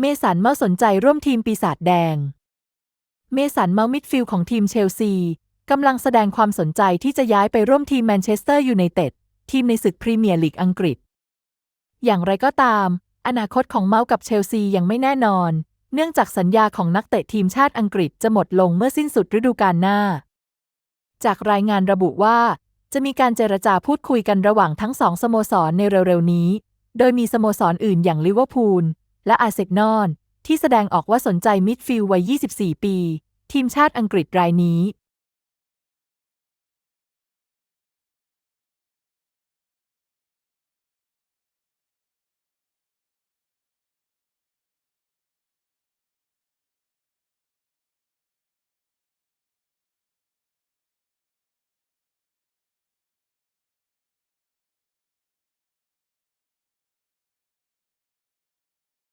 เมสันเมาสนใจร่วมทีมปีศาจแดง เมสันเมามิดฟิลด์ของทีมเชลซีกำลังแสดงความสนใจที่จะย้ายไปร่วมทีมแมนเชสเตอร์ยูไนเต็ดทีมในศึกพรีเมียร์ลีกอังกฤษ อย่างไรก็ตาม อนาคตของเมาส์กับเชลซียังไม่แน่นอน เนื่องจากสัญญาของนักเตะทีมชาติอังกฤษจะหมดลงเมื่อสิ้นสุดฤดูกาลหน้า จากรายงานระบุว่า จะมีการเจรจาพูดคุยกันระหว่างทั้งสองสโมสรในเร็วๆนี้ โดยมีสโมสรอื่นอย่างลิเวอร์พูล และอาเซนอนที่แสดงออกว่าสนใจมิดฟิลด์วัย 24 ปี ทีมชาติอังกฤษรายนี้